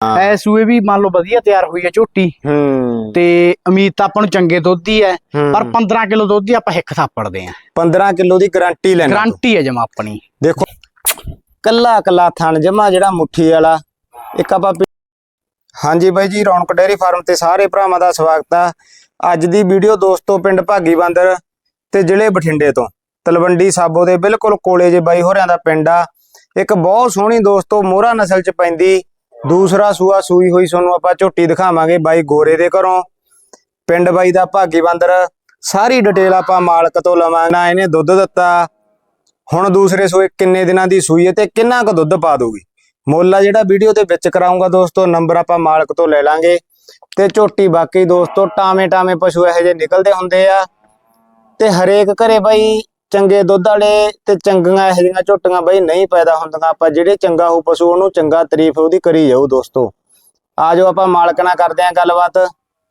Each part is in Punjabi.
ਐ ਸੂਏ ਵੀ ਮੰਨ ਲਓ ਵਧੀਆ ਤਿਆਰ ਹੋਈ ਹੈ ਝੋਟੀ। ਹੂੰ। ਤੇ ਉਮੀਦ ਤਾਂ ਆਪਾਂ ਨੂੰ ਚੰਗੇ ਦੁੱਧ ਹੀ ਹੈ। ਪਰ 15 ਕਿਲੋ ਦੁੱਧ ਹੀ ਆਪਾਂ ਹਿੱਕ ਥਾਪੜਦੇ ਆਂ 15 ਕਿਲੋ ਦੀ ਗਾਰੰਟੀ ਲੈਣਾ। ਗਾਰੰਟੀ ਹੈ ਜਮਾ ਆਪਣੀ। ਦੇਖੋ ਕੱਲਾ ਕੱਲਾ ਥਣ ਜਮਾ ਜਿਹੜਾ ਮੁੱਠੀ ਵਾਲਾ ਇੱਕ ਆਪਾਂ ਹਾਂਜੀ ਬਾਈ ਜੀ ਰੌਣਕ ਡੇਅਰੀ ਫਾਰਮ ਤੇ ਸਾਰੇ ਭਰਾਵਾਂ ਦਾ ਸਵਾਗਤ ਆ। ਅੱਜ ਦੀ ਵੀਡੀਓ ਦੋਸਤੋ ਪਿੰਡ ਭਾਗੀ ਬੰਦਰ ਤੇ ਜ਼ਿਲ੍ਹੇ ਬਠਿੰਡੇ ਤੋਂ। ਤਲਵੰਡੀ ਸਾਬੋ ਦੇ ਬਿਲਕੁਲ ਕੋਲੇ ਜੇ ਬਾਈ ਹੋਰਿਆਂ ਦਾ ਪਿੰਡ ਆ। ਇੱਕ ਬਹੁਤ ਸੋਹਣੀ ਦੋਸਤੋ ਮੋਹਰਾ ਨਸਲ ਚ ਪੈਂਦੀ। ਦੂਸਰਾ ਸੂਆ ਸੂਈ ਹੋਈ ਤੁਹਾਨੂੰ ਆਪਾਂ ਝੋਟੀ ਦਿਖਾਵਾਂਗੇ ਬਾਈ ਗੋਰੇ ਦੇ ਘਰੋਂ। ਪਿੰਡ ਬਾਈ ਦਾ ਭਾਗੀ ਬੰਦਰ ਸਾਰੀ ਡਿਟੇਲ ਆਪਾਂ ਮਾਲਕ ਤੋਂ ਲਵਾਂਗੇ। ਨਾ ਇਹਨੇ ਦੁੱਧ ਦਿੱਤਾ। ਹੁਣ ਦੂਸਰੇ ਸੂਏ ਕਿੰਨੇ ਦਿਨਾਂ ਦੀ ਸੂਈ ਹੈ ਤੇ ਕਿੰਨਾ ਕੁ ਦੁੱਧ ਪਾ ਦੂਗੀ ਮੁੱਲ ਆ ਜਿਹੜਾ ਵੀਡੀਓ ਦੇ ਵਿੱਚ ਕਰਾਉਂਗਾ ਦੋਸਤੋ ਨੰਬਰ ਆਪਾਂ ਮਾਲਕ ਤੋਂ ਲੈ ਲਾਂਗੇ। ਤੇ ਝੋਟੀ ਬਾਕੀ ਦੋਸਤੋ ਟਾਵੇਂ ਟਾਵੇਂ ਪਸ਼ੂ ਇਹੋ ਜਿਹੇ ਨਿਕਲਦੇ ਹੁੰਦੇ ਆ। ਤੇ ਹਰੇਕ ਘਰੇ ਬਾਈ ਚੰਗੇ ਦੁੱਧ ਵਾਲੇ ਤੇ ਚੰਗੀਆਂ ਇਹੋ ਜਿਹੀਆਂ ਝੋਟੀਆਂ ਬਾਈ ਨਹੀਂ ਪੈਦਾ ਹੁੰਦੀਆਂ। ਆਪਾਂ ਜਿਹੜੇ ਚੰਗਾ ਹੋ ਪਸ਼ੂ ਉਹਨੂੰ ਚੰਗਾ ਤਾਰੀਫ ਉਹਦੀ ਕਰੀ ਜਾਊ ਦੋਸਤੋ। ਆਜੋ ਆਪਾਂ ਮਾਲਕ ਨਾਲ ਕਰਦੇ ਆਂ ਗੱਲਬਾਤ।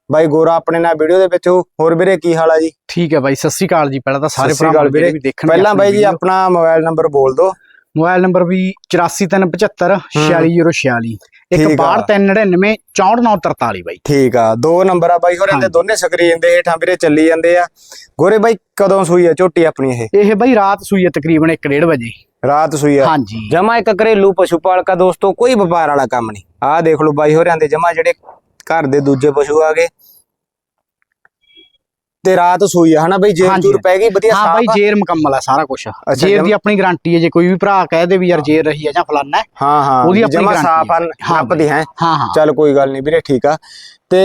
ਬਾਈ ਗੋਰਾ ਆਪਣੇ ਨਾਲ ਵੀਡੀਓ ਦੇ ਵਿੱਚ। ਹੋਰ ਵੀਰੇ ਕੀ ਹਾਲ ਆ ਜੀ? ਠੀਕ ਹੈ ਬਾਈ ਸਤਿ ਸ੍ਰੀ ਅਕਾਲ ਜੀ। ਪਹਿਲਾਂ ਤਾਂ ਸਾਰੇ ਭਰਾਵਾਂ ਨੂੰ। ਵੀ ਦੇਖਣ ਪਹਿਲਾਂ ਬਾਈ ਜੀ ਆਪਣਾ ਮੋਬਾਈਲ ਨੰਬਰ ਬੋਲ ਦਿਓ। ਮੋਬਾਈਲ ਨੰਬਰ ਵੀ 843775 46046 ਇੱਕ ਠੀਕ ਆ। 6299 64943 ਬਾਈ। ਠੀਕ ਆ ਦੋ ਨੰਬਰ ਆ ਬਾਈ ਹੋਰਾਂ ਹਾਂਜੀ। ਦੋਨੇ ਸਕਰੀਨ ਦੇ ਹੇਠਾਂ ਵੀਰੇ ਚੱਲੀ ਜਾਂਦੇ ਆ। ਗੋਰੇ ਬਾਈ ਕਦੋਂ ਸੂਈ ਆ ਝੋਟੀ ਆਪਣੀ ਇਹ? ਇਹ ਬਾਈ ਰਾਤ ਸੂਈ ਹੈ ਤਕਰੀਬਨ 1:30 ਵਜੇ। ਰਾਤ ਸੂਈ ਆ। ਹਾਂਜੀ। ਜਮਾ ਇੱਕ ਘਰੇਲੂ ਪਸ਼ੂ ਪਾਲਕਾ ਦੋਸਤੋ ਕੋਈ ਵਪਾਰ ਵਾਲਾ ਕੰਮ ਨਹੀਂ। ਆਹ ਦੇਖ ਲਓ ਬਾਈ ਹੋਰਾਂ ਦੇ ਜਮਾ ਜਿਹੜੇ ਘਰ ਦੇ ਦੂਜੇ ਪਸ਼ੂ ਆ ਗਏ। ਤੇ ਰਾਤ ਸੂਈ ਆ ਹਨਾ ਬਾਈ? ਜੇਰ। ਜੂਰ ਪੈ ਗਈ ਵਧੀਆ ਹਾਂ ਸਾਫ਼ ਬਾਈ ਜੇਰ ਮੁਕੰਮਲ ਆ ਸਾਰਾ ਕੁਝ ਜੇਰ ਜਮ- ਦੀ ਆਪਣੀ ਗਾਰੰਟੀ ਹੈ ਜੇ ਕੋਈ ਵੀ ਭਰਾ ਕਹਿ ਦੇ ਵੀ ਯਾਰ ਜੇਰ ਰਹੀ ਹੈ ਜਾਂ ਫਲਾਨਾ ਹੈ ਹਾਂ ਹਾਂ ਉਹਦੀ ਆਪਣੀ ਜਮਾ guarantee ਸਾਫ਼ ਆ ਹੈ। ਹਾਂ ਨੱਪਦੀ ਹੈ। ਹਾਂ ਹਾਂ। ਚੱਲ ਕੋਈ ਗੱਲ ਨਹੀਂ ਵੀਰੇ ਠੀਕ ਆ। ਤੇ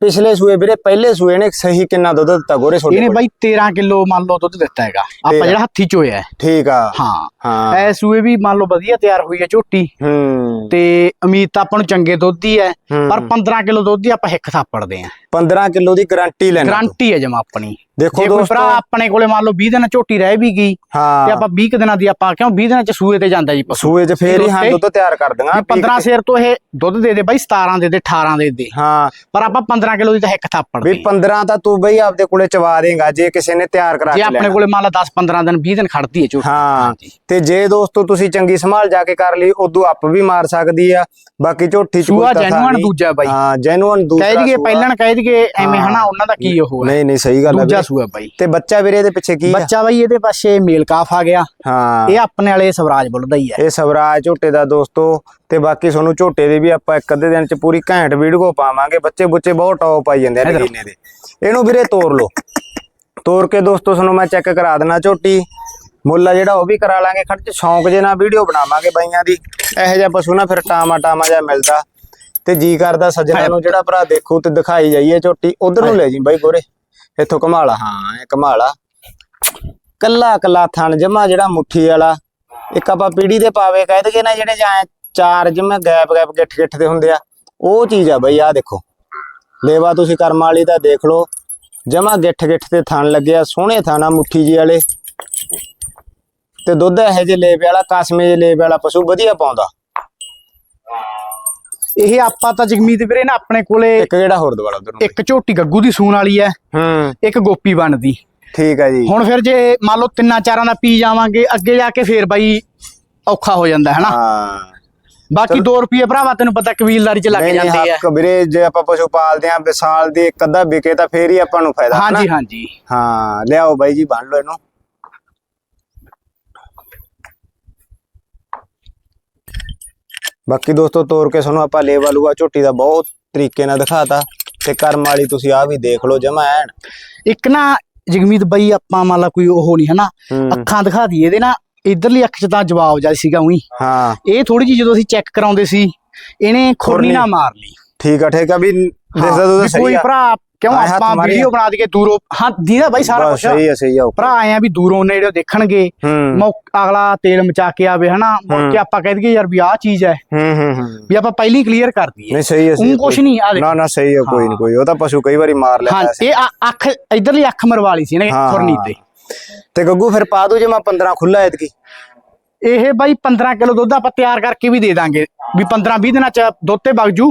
ਪਿਛਲੇ ਸੂਏ ਵੀਰੇ ਪਹਿਲੇ ਸੂਏ ਨੇ ਸਹੀ ਕਿੰਨਾ ਦੁੱਧ ਦਿੱਤਾ ਗੋਰੇ ਛੋਟੇ ਇਹਨੇ ਬਾਈ 13 ਕਿਲੋ ਮੰਨ ਲਓ ਦੁੱਧ ਦਿੱਤਾ ਹੈਗਾ। ਆਪਾਂ। ਜਿਹੜਾ ਹੱਥੀ ਚੋਇਆ ਠੀਕ ਆ। ਹਾਂ। ਹਾਂ। ਐ ਸੂਏ ਵੀ ਮੰਨ ਲਓ ਵਧੀਆ ਤਿਆਰ ਹੋਈ ਹੈ ਝੋਟੀ। ਹੂੰ। ਤੇ ਉਮੀਦ ਤਾਂ ਆਪਾਂ ਨੂੰ ਚੰਗੇ ਦੁੱਧ ਹੀ ਹੈ। ਪਰ 15 ਕਿਲੋ ਦੁੱਧ ਹੀ ਆਪਾਂ ਹਿੱਕ ਥਾਪੜਦੇ ਆਂ 15 ਕਿਲੋ ਦੀ ਗਾਰੰਟੀ ਲੈਣਾ ਗਾਰੰਟੀ ਹੈ ਜਮਾ ਆਪਣੀ। ਦੇਖੋ ਜੇ ਕੋਈ ਦੋਸਤੋ ਭਰਾ ਆਪਣੇ ਕੋਲੇ ਮੰਨ ਲਓ 20 ਦਿਨ ਝੋਟੀ ਰਹਿ ਵੀ ਗਈ ਤੇ ਹਾਂ ਆਪਾਂ 20 ਕੁ ਦਿਨਾਂ ਦੀ ਆਪਾਂ ਕਿਉਂ 20 ਦਿਨਾਂ ਚ ਸੂਏ ਤੇ ਜਾਂਦਾ ਜੀ ਸੂਏ 'ਚ ਫੇਰ ਹੀ ਹਾਂ ਦੁੱਧ ਤਿਆਰ ਕਰ ਦਾਂਗਾ ਵੀ 15 ਸੇਰ ਤੋਂ ਇਹ ਦੁੱਧ ਦੇ ਦੇ ਬਾਈ 17 ਦੇ ਦੇ 18 ਦੇ ਦੇ। ਹਾਂ। ਪਰ ਆਪਾਂ 15 ਕਿਲੋ ਦੀ ਤਾਂ ਹਿੱਕ ਥਾਪੜਦੇ ਵੀ 15 ਤਾਂ ਤੂੰ ਬਈ ਆਪਦੇ ਕੋਲੇ ਚਵਾ ਦੇਗਾ ਜੇ ਕਿਸੇ ਨੇ ਤਿਆਰ ਕਰਾ ਜੇ ਕੇ ਆਪਣੇ ਲੈਣਾ। ਕੋਲੇ ਮੰਨ ਲਾ 10 15 ਦਿਨ 20 ਦਿਨ ਖੜਦੀ ਹੈ ਝੋਟੀ। ਹਾਂ। ਤੇ ਜੇ ਦੋਸਤੋ ਤੁਸੀਂ ਚੰਗੀ ਸੰਭਾਲ ਜਾ ਕੇ ਕਰ ਲਈ ਉਦੋਂ ਅੱਪ ਵੀ ਮਾਰ ਸਕਦੀ ਆ। ਬਾਕੀ ਝੋਟੀ ਚ ਕੋਈ ਤਾਂ ਜੈਨੂਅਨ। ਦੂਜਾ ਬਾਈ। ਹਾਂ ਜੈਨੂਅਨ ਦੂਸਰਾ ਕਹਿ ਦਈਏ। ਪਹਿਲਾਂ ਕਹਿ ਦਈਏ ਐਵੇਂ ਹਾਂ। ਹਨਾ ਉਹਨਾਂ ਦਾ ਕੀ ਉਹ ਹੈ। ਨਹੀਂ ਨਹੀਂ ਸਹੀ ਗੱਲ ਦੂਜਾ ਵੀਰੇ। ਸੂਆ ਬਾਈ। ਤੇ ਬੱਚਾ ਵੀਰੇ ਇਹਦੇ ਪਿੱਛੇ ਕੀ ਆ? ਬੱਚਾ ਬਾਈ ਇਹਦੇ ਪਾਸੇ ਮੇਲ ਕਾਫ ਆ ਗਿਆ। ਹਾਂ। ਇਹ ਆਪਣੇ ਵਾਲੇ ਸਵਰਾਜ ਬੁੱਲ ਦਾ ਹੀ ਹੈ ਇਹ ਸਵਰਾਜ ਝੋਟੇ ਦਾ ਦੋਸਤੋ ਤੇ ਬਾਕੀ ਤੁਹਾਨੂੰ ਝੋਟੇ ਦੀ ਵੀ ਆਪਾਂ ਇੱਕ ਅੱਧੇ ਦਿਨ ਚ ਪੂਰੀ ਘੈਂਟ ਵੀਡੀਓ ਪਾਵਾਂਗੇ। ਬੱਚੇ ਬੁੱਚੇ ਬਹੁਤ ਟੌਪ ਆਈ ਜਾਂਦੇ ਆ। ਨਗੀਨੇ ਦੇ। ਇਹਨੂੰ ਵੀਰੇ ਤੋੜ ਲਓ। ਤੋੜ ਕੇ ਦੋਸਤੋ ਤੁਹਾਨੂੰ ਮੈਂ ਚੈੱਕ ਕਰਾ ਦੇਣਾ ਝੋਟੀ। ਮੁੱਲ ਆ ਜਿਹੜਾ ਉਹ ਵੀ ਕਰਾ ਲਾਂਗੇ। ਖੜ ਚ ਸ਼ੌਂਕ ਜੇ ਨਾਲ ਵੀਡੀਓ ਬਣਾਵਾਂਗੇ ਬਾਈਆਂ ਦੀ। ਇਹੋ ਜਿਹਾ ਪਸ਼ੂ ਨਾ ਫਿਰ ਟਾਮਾ ਟਾਮਾ ਜਿਹਾ ਮਿਲਦਾ। ਤੇ ਜੀ ਕਰਦਾ ਸੱਜਣਾ ਨੂੰ ਜਿਹੜਾ ਭਰਾ ਦੇਖੂ ਤੇ ਦਿਖਾਈ ਜਾਈਏ ਝੋਟੀ। ਉਧਰ ਨੂੰ ਲੈ ਜੀ ਬਾਈ ਗੋਰੇ। ਇੱਥੋਂ ਕਮਾਲਾ ਹਾਂ, ਇਹ ਕਮਾਲਾ ਕੱਲਾ ਕੱਲਾ ਥਣ ਜਮਾ ਜਿਹੜਾ ਮੁੱਠੀ ਵਾਲਾ, ਇੱਕ ਆਪਾਂ ਪੀੜੀ ਦੇ ਪਾਵੇ ਕਹਿ ਦਈਏ ਨਾ ਜਿਹੜੇ ਜਾਂ ਚਾਰ ਜਿਵੇਂ ਗੈਪ ਗੈਪ ਗਿੱਠ ਗਿੱਠ ਦੇ ਹੁੰਦੇ ਆ, ਉਹ ਚੀਜ਼ ਆ ਬਈ ਆ ਦੇਖੋ। ਲੇਵਾ ਤੁਸੀਂ ਕਰਮ ਵਾਲੀ ਦਾ ਦੇਖ ਲਓ, ਜਮਾ ਗਿੱਠ ਗਿੱਠ ਤੇ ਥਣ ਲੱਗਿਆ ਸੋਹਣੇ ਥਾਣਾ ਮੁੱਠੀ ਜੀ ਵਾਲੇ। ਤੇ ਦੁੱਧ ਇਹੋ ਜਿਹੇ ਲੇਵੇ ਵਾਲਾ, ਕਾਸਮੇ ਜੇ ਲੇਵੇ ਵਾਲਾ ਪਸ਼ੂ ਵਧੀਆ ਪਾਉਂਦਾ। ਇਹ ਆਪਾਂ ਤਾਂ ਜਗਮੀਤ ਵੀਰੇ ਨਾ ਆਪਣੇ ਕੋਲੇ ਇੱਕ ਜਿਹੜਾ ਹੋਰ ਦਵਾਲਾ ਉਧਰ ਨੂੰ ਇੱਕ ਝੋਟੀ ਗੱਗੂ ਦੀ ਸੂਣ ਵਾਲੀ ਹੈ ਹੂੰ। ਇੱਕ ਗੋਪੀ ਬਣਦੀ। ਠੀਕ ਹੈ ਜੀ। ਹੁਣ ਫਿਰ ਜੇ ਮੰਨ ਲਓ ਤਿੰਨਾਂ ਚਾਰਾਂ ਦਾ ਪੀ ਜਾਵਾਂਗੇ ਅੱਗੇ ਜਾ ਕੇ ਫੇਰ ਬਾਈ ਔਖਾ ਹੋ ਜਾਂਦਾ ਹੈ ਨਾ? ਹਾਂ। ਬਾਕੀ 2 ਰੁਪਏ ਭਰਾਵਾ ਤੈਨੂੰ ਪਤਾ ਕਬੀਲਦਾਰੀ ਚ ਲੱਗ ਜਾਂਦੇ ਆ। ਵੀਰੇ ਜੇ ਆਪਾਂ ਪਸ਼ੂ ਪਾਲਦੇ ਆਂ ਵਿਸਾਲ ਦੀ ਇੱਕ ਅੱਧਾ ਵਿਕੇ ਤਾਂ ਫੇਰ ਹੀ ਆਪਾਂ ਨੂੰ ਫਾਇਦਾ? ਹਾਂਜੀ ਹਾਂਜੀ। ਹਾਂ ਲਿਆਓ ਬਾਈ ਜੀ ਬੰਨ ਲਓ ਇਹਨੂੰ। ਬਾਕੀ ਦੋਸਤੋ ਤੋੜ ਕੇ ਤੁਹਾਨੂੰ ਆਪਾਂ ਲੇਵਾ ਲੂਆ ਝੋਟੀ ਦਾ ਬਹੁਤ ਤਰੀਕੇ ਨਾਲ ਦਿਖਾਤਾ ਤੇ ਕਰਮ ਵਾਲੀ ਤੁਸੀਂ ਆ ਵੀ ਦੇਖ ਲਓ ਜਮਾ ਐਨ। ਇੱਕ ਨਾ ਜਗਮੀਤ ਬਾਈ ਆਪਾਂ ਮੰਨ ਲਾ ਕੋਈ ਉਹ ਨਹੀਂ ਹਨਾ ਅੱਖਾਂ ਦਿਖਾ ਦਈਏ ਇਹਦੇ ਨਾ ਇਧਰਲੀ ਅੱਖ 'ਚ ਤਾਂ ਜਵਾਬ ਜਾ ਸੀਗਾ ਉਹੀ। ਹਾਂ। ਇਹ ਥੋੜੀ ਜੀ ਜਦੋਂ ਅਸੀਂ ਚੈੱਕ ਕਰਾਉਂਦੇ ਸੀ ਇਹਨੇ ਖੁਰਨੀ ਨਾ ਮਾਰ ਲਈ। ਠੀਕ ਆ ਠੀਕ ਆ ਵੀ ਦਿਸਦਾ ਵੀ ਸਹੀ ਕੋਈ ਆ। ਭਰਾ ਕਿਉਂ ਆਏ ਹੱਥ ਆਪਾਂ ਮਾਰੇ ਵੀਡੀਓ ਬਣਾ ਦਈਏ ਦੂਰੋਂ? ਹਾਂ ਦੀਦਾ ਬਾਈ ਸਾਰਾ ਬਸ ਕੁਝ ਸਹੀ ਆ ਸਹੀ okay। ਭਰਾ ਆਏ ਆ ਵੀ ਦੂਰੋਂ ਨੇੜੇ ਦੇਖਣਗੇ। ਹੂੰ। ਮੌਕ ਅਗਲਾ ਤੇਲ ਮਚਾ ਕੇ ਆਵੇ ਹਨਾ? ਮੁੜ ਹੂੰ। ਕੇ ਆਪਾਂ ਕਹਿ ਦਈਏ ਯਾਰ ਵੀ ਆਹ ਚੀਜ਼ ਹੈ। ਹੂੰ ਹੂੰ ਹੂੰ। ਵੀ ਆਪਾਂ ਪਹਿਲਾਂ ਹੀ ਕਲੀਅਰ ਕਰ ਦਈਏ। ਨਹੀਂ ਸਹੀ ਆ ਸਹੀ ਉਹ ਆ, ਕੁਛ ਕੋਈ- ਨਹੀਂ ਆ ਦੇਖ ਨਾ ਨਾ ਸਹੀ ਆ ਕੋਈ ਨਹੀਂ ਕੋਈ। ਉਹ ਤਾਂ ਪਸ਼ੂ ਕਈ ਵਾਰੀ ਮਾਰ ਹਾਂ ਲੈਂਦਾ ਇਹ ਆ- ਅੱਖ ਇਧਰਲੀ ਅੱਖ ਮਰਵਾ ਲਈ ਸੀ ਨੇ ਹਾਂ, ਖੁਰਨੀ ਹਾਂ। ਤੇ। ਤੇ ਗੱਗੂ ਫਿਰ ਪਾ ਦੂ ਜੇ ਮੈਂ 15 ਖੁੱਲਾ ਐਤਕੀ। ਇਹ ਬਾਈ 15 ਕਿਲੋ ਦੁੱਧ ਆਪਾਂ ਤਿਆਰ ਕਰਕੇ ਵੀ ਦੇ ਦਾਂਗੇ। ਵੀ 15 20 ਦਿਨਾਂ ਚ ਦੁੱਧ ਤੇ ਵਗ ਜੂ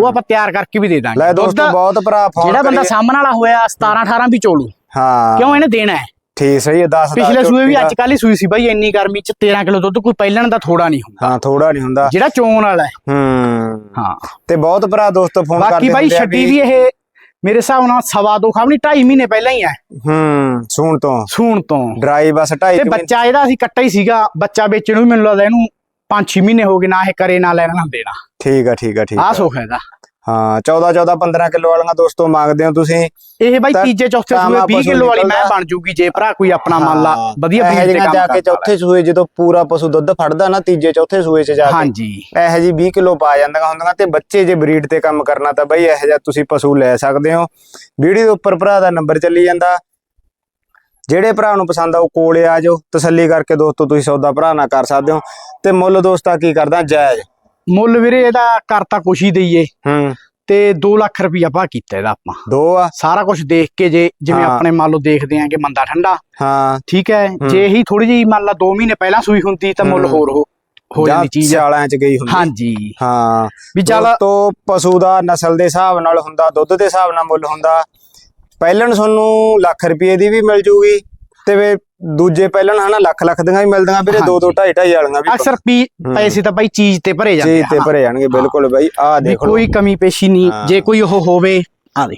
ਉਹ ਆਪਾਂ ਤਿਆਰ ਕਰਕੇ ਵੀ ਦੇ ਦਾਂਗੇ। ਲੈ ਦੋਸਤੋ ਬਹੁਤ ਭਰਾ ਫੋਨ ਜਿਹੜਾ ਬੰਦਾ ਸਾਹਮਣ ਵਾਲਾ ਹੋਇਆ 17 18 ਵੀ ਚੋਲੂ। ਹਾਂ। ਕਿਉਂ ਇਹਨੇ ਦੇਣਾ ਹੈ? ਠੀਕ ਸਹੀ ਹੈ 10 ਪਿਛਲੇ ਸੂਏ ਵੀ ਅੱਜ ਕੱਲ ਹੀ ਸੂਈ ਸੀ ਬਾਈ ਇੰਨੀ ਗਰਮੀ ਚ 13 ਕਿਲੋ ਦੁੱਧ ਕੋਈ ਪਹਿਲਣ ਦਾ ਥੋੜਾ ਨਹੀਂ ਹੁੰਦਾ। ਹਾਂ ਥੋੜਾ ਨਹੀਂ ਹੁੰਦਾ। ਜਿਹੜਾ ਚੋਣ ਵਾਲਾ ਹੈ। ਹੂੰ। ਹਾਂ। ਤੇ ਬਹੁਤ ਭਰਾ ਦੋਸਤੋ ਫੋਨ ਕਰਦੇ ਬਾਕੀ ਬਾਈ ਛੱਡੀ ਵੀ ਇਹ ਮੇਰੇ ਹਿਸਾਬ ਨਾਲ ਸਵਾ ਦੋ ਖਾਵਣੀ 2.5 ਮਹੀਨੇ ਪਹਿਲਾਂ ਹੀ ਹੈ। ਹੂੰ ਸੂਣ ਤੋਂ। ਸੂਣ ਤੋਂ। ਡਰਾਈ ਬਸ 2.5 ਤੇ ਬੱਚਾ ਇਹਦਾ ਅਸੀਂ ਕੱਟਾ ਹੀ ਸੀਗਾ ਬੱਚਾ ਵੇਚਣ ਨੂੰ ਵੀ ਮੈਨੂੰ ਲੱਗਦਾ ਇਹਨੂੰ 5-6 ਮਹੀਨੇ ਹੋ ਗਏ ਨਾ ਇਹ ਕਰੇ ਨਾ ਲੈਣਾ ਨਾ ਦੇਣਾ। ਠੀਕ ਆ ਠੀਕ ਆ ਠੀਕ ਆਹ ਆ। ਸੁੱਖ ਹੈ ਇਹਦਾ। ਹਾਂ 14 14 15 ਕਿਲੋ ਵਾਲੀਆਂ ਦੋਸਤੋ ਮੰਗਦੇ ਹੋ ਤੁਸੀਂ। ਇਹ ਬਾਈ ਤੀਜੇ ਚੌਥੇ ਸੂਏ 20 ਪਸ਼ੂ ਕਿਲੋ ਵਾਲੀ ਮੈਂ। ਬਣ ਜੂਗੀ ਜੇ ਭਰਾ ਕੋਈ ਆਪਣਾ ਮੰਨ ਲਾ ਵਧੀਆ ਬੀਜ ਤੇ ਕੰਮ ਜਾ ਕੇ ਚੌਥੇ ਸੂਏ ਜਦੋਂ ਪੂਰਾ ਪਸ਼ੂ ਦੁੱਧ ਫੜਦਾ ਨਾ ਤੀਜੇ ਚੌਥੇ ਸੂਏ 'ਚ ਜਾ ਕੇ ਹਾਂਜੀ। ਇਹੋ ਜੀ 20 ਕਿਲੋ ਪਾ ਜਾਂਦੀਆਂ ਹੁੰਦੀਆਂ ਤੇ ਬੱਚੇ ਜੇ ਬਰੀਡ ਤੇ ਕੰਮ ਕਰਨਾ ਤਾਂ ਬਈ ਇਹੋ ਜਿਹਾ ਤੁਸੀਂ ਪਸ਼ੂ ਲੈ ਸਕਦੇ ਹੋ। ਵੀਡੀਓ ਦੇ ਉੱਪਰ ਭਰਾ ਦਾ ਨੰਬਰ ਚੱਲੀ ਜਾਂਦਾ। ਜਿਹੜੇ ਭਰਾ ਨੂੰ ਪਸੰਦ ਆ ਉਹ ਕੋਲੇ ਆ ਜਾਓ ਤਸੱਲੀ ਕਰਕੇ ਦੋਸਤੋ ਤੁਸੀਂ ਸੌਦਾ ਭਰਾ ਨਾਲ ਕਰ ਸਕਦੇ ਹੋ। ਤੇ ਮੁੱਲ ਦੋਸਤਾ ਕੀ ਕਰਦਾ? ਜਾਇਜ਼। ਮੁੱਲ ਵੀਰੇ ਇਹਦਾ ਕਰਤਾ ਕੁਛ ਹੀ ਦਈਏ। ਹੂੰ। ਤੇ 2 ਲੱਖ ਰੁਪਈਆ ਭਾ ਕੀਤਾ ਇਹਦਾ ਆਪਾਂ। ਦੋ ਆ? ਸਾਰਾ ਕੁਝ ਦੇਖ ਕੇ ਜੇ ਜਿਵੇਂ। ਆਪਣੇ ਮੰਨ ਲਓ ਦੇਖਦੇ ਆਂ ਕਿ ਮੰਦਾ ਠੰਡਾ। ਹਾਂ। ਠੀਕ ਹੈ? ਜੇ ਹੀ ਥੋੜੀ ਜਿਹੀ ਮੰਨ ਲਾ 2 ਮਹੀਨੇ ਪਹਿਲਾਂ ਸੂਈ ਹੁੰਦੀ ਤਾਂ ਮੁੱਲ। ਹੋਰ ਹੋ ਹੋ ਜਾਂਦੀ ਚੀਜ਼ ਸਿਆਲਾਂ 'ਚ ਗਈ ਹੁੰਦੀ। ਹਾਂਜੀ। ਹਾਂ। ਵੀ ਚੱਲ ਦੋਸਤੋ ਪਸ਼ੂ ਦਾ ਨਸਲ ਦੇ ਹਿਸਾਬ ਨਾਲ ਹੁੰਦਾ ਦੁੱਧ ਦੇ ਹਿਸਾਬ ਨਾਲ ਮੁੱਲ ਹੁੰਦਾ। ਪਹਿਲਣ ਤੁਹਾਨੂੰ ਲੱਖ ਰੁਪਏ ਦੀ ਵੀ ਮਿਲ ਜੂਗੀ ਤੇ ਵੇ ਦੂਜੇ ਪਹਿਲਣ ਹਨਾ ਲੱਖ ਲੱਖ ਦੀਆਂ ਵੀ ਮਿਲਦੀਆਂ ਵੀਰੇ ਦੋ ਦੋ ਹਾਂਜੀ। ਢਾਈ ਢਾਈ ਵਾਲੀਆਂ ਵੀ ਅਕਸਰ ਪੀ। ਪੈਸੇ ਤਾਂ ਬਾਈ ਚੀਜ਼ ਤੇ ਭਰੇ ਜਾਂਦੇ ਚੀਜ਼ ਆ ਤੇ। ਭਰੇ ਜਾਣਗੇ ਬਿਲਕੁਲ ਬਾਈ ਆਹ ਦੇਖ ਕੋਈ ਕਮੀ ਪੇਸ਼ੀ ਨਹੀਂ। ਜੇ ਕੋਈ ਉਹ ਹੋਵੇ ਆ ਦੇ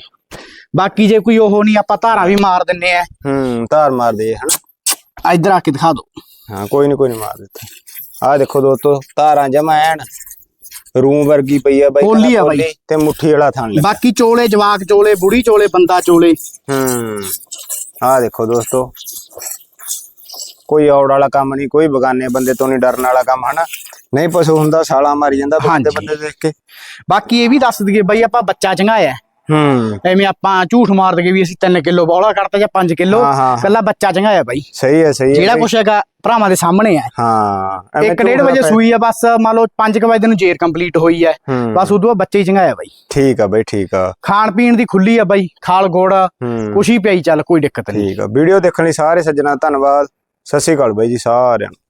ਬਾਕੀ ਜੇ ਕੋਈ ਉਹ ਨਹੀਂ ਆਪਾਂ ਧਾਰਾਂ ਵੀ ਮਾਰ ਦਿੰਨੇ ਆ। ਹੂੰ ਧਾਰ ਮਾਰਦੇ ਆ, ਹਨਾ। ਇੱਧਰ ਆ ਕੇ ਦਿਖਾ ਦਿਓ ਹਾਂ ਕੋਈ ਨਹੀਂ ਕੋਈ ਨਹੀਂ ਮਾਰ ਦਿੱਤਾ। ਆਹ ਦੇਖੋ ਦੋਸਤੋ ਧਾਰਾਂ ਜਮਾ ਐਨ। ਰੂਮ ਵਰਗੀ ਪਈ ਆ ਬਾਈ ਪੋਲੀ ਆ ਬਾਈ। ਤੇ ਮੁੱਠੀ ਵਾਲਾ ਥਣ ਲੈ ਬਾਕੀ ਚੋਲੇ ਜਵਾਕ ਚੋਲੇ ਬੁੜੀ ਚੋਲੇ ਬੰਦਾ ਚੋਲੇ। ਹੂੰ। ਆਹ ਦੇਖੋ ਦੋਸਤੋ। ਕੋਈ ਔੜ ਵਾਲਾ ਕੰਮ ਨਹੀਂ ਕੋਈ ਬਗਾਨੇ ਬੰਦੇ ਤੋਂ ਨਹੀਂ ਡਰਨ ਵਾਲਾ ਕੰਮ ਹਨਾ? ਨਹੀਂ ਪਸ਼ੂ ਹੁੰਦਾ ਸਾਲਾ ਮਾਰੀ ਜਾਂਦਾ ਬੰਦੇ ਹਾਂਜੀ। ਬੰਦੇ ਦੇਖ ਕੇ। ਬਾਕੀ ਇਹ ਵੀ ਦੱਸ ਦਈਏ ਬਈ ਆਪਾਂ ਬੱਚਾ ਚੰਗਾਇਆ। ਹੂੰ। ਐਵੇਂ ਆਪਾਂ ਝੂਠ ਮਾਰ ਦਈਏ ਵੀ ਅਸੀਂ 3 ਕਿਲੋ ਬੌਲਾ ਕਰਤਾ ਜਾਂ 5 ਕਿਲੋ ਹਾਂ, ਹਾਂ। ਕੱਲਾ ਬੱਚਾ ਚੰਗਾਇਆ ਬਾਈ। ਸਹੀ ਹੈ ਸਹੀ ਹੈ ਜਿਹੜਾ ਬਈ। ਕੁਛ ਹੈਗਾ ਭਰਾਵਾਂ ਦੇ ਸਾਹਮਣੇ ਹੈ। ਹਾਂ ਐਵੇਂ ਇੱਕ ਡੇਢ ਝੂਠ ਵਜੇ ਨਾ ਸੂਈ ਆ ਬਸ ਮੰਨ ਲਓ 5 ਵਜੇ ਨੂੰ ਜੇਰ ਕੰਪਲੀਟ ਹੋਈ ਹੈ। ਹੂੰ। ਬਸ ਉਦੋਂ ਬਾਅਦ ਬੱਚੇ ਹੀ ਚੰਗਾਇਆ ਬਾਈ। ਠੀਕ ਆ ਬਈ ਠੀਕ ਆ। ਖਾਣ ਪੀਣ ਦੀ ਖੁੱਲੀ ਆ ਬਾਈ ਖਾਲ ਗੋੜ ਹੂੰ। ਕੁਛ ਹੀ ਪਿਆਈ ਚੱਲ ਕੋਈ ਦਿੱਕਤ ਨਹੀਂ। ਠੀਕ ਆ। ਵੀਡੀਓ ਦੇਖਣ ਲਈ ਸਾਰੇ ਸੱਜਣਾ ਧੰਨਵਾਦ। ਸਤਿ ਸ਼੍ਰੀ ਅਕਾਲ ਬਾਈ ਜੀ ਸਾਰਿਆਂ ਨੂੰ।